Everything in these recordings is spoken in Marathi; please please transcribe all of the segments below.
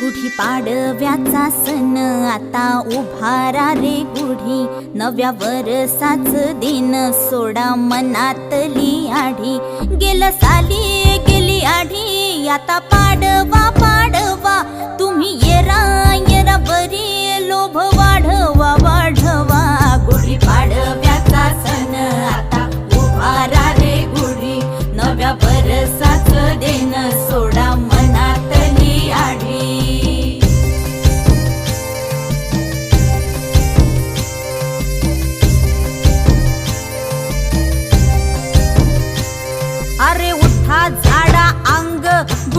पाडव्याचा सण आता उभारा रे गुढी. नव्या वरसाच दिन सोडा मनातली आढी. गेल साली गेली आढी आता पाडवा पाडवा. तुम्ही येरा येरा बरी लोभ वाढवा वाढवा. गुढी पाडव्याचा सण आता उभारा रे गुढी. नव्या वरसाच दिन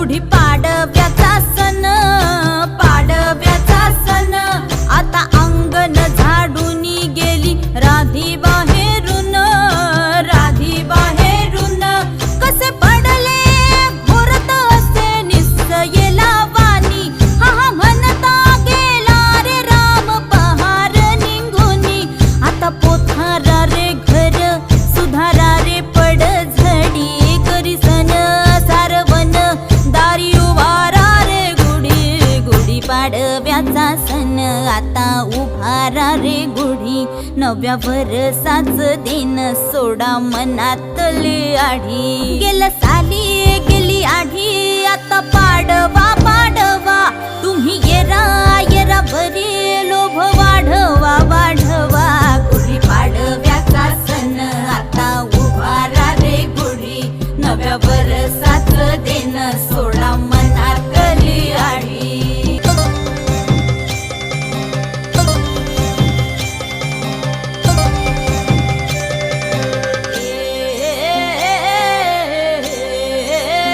गुढी पाडव्याचा नव्याचा सण. आता उभारा रे गुढी. नव्या भरसाच दिन. सोडा मनातली आढी. गेल साली गेली आढी. आता पाडवा पाडवा. तुम्ही येरा येरा भरी लोभ वाढवा वाढवा. गुढी पाडव्याचा सण. आता उभारा रे गुढी. नव्या भरसा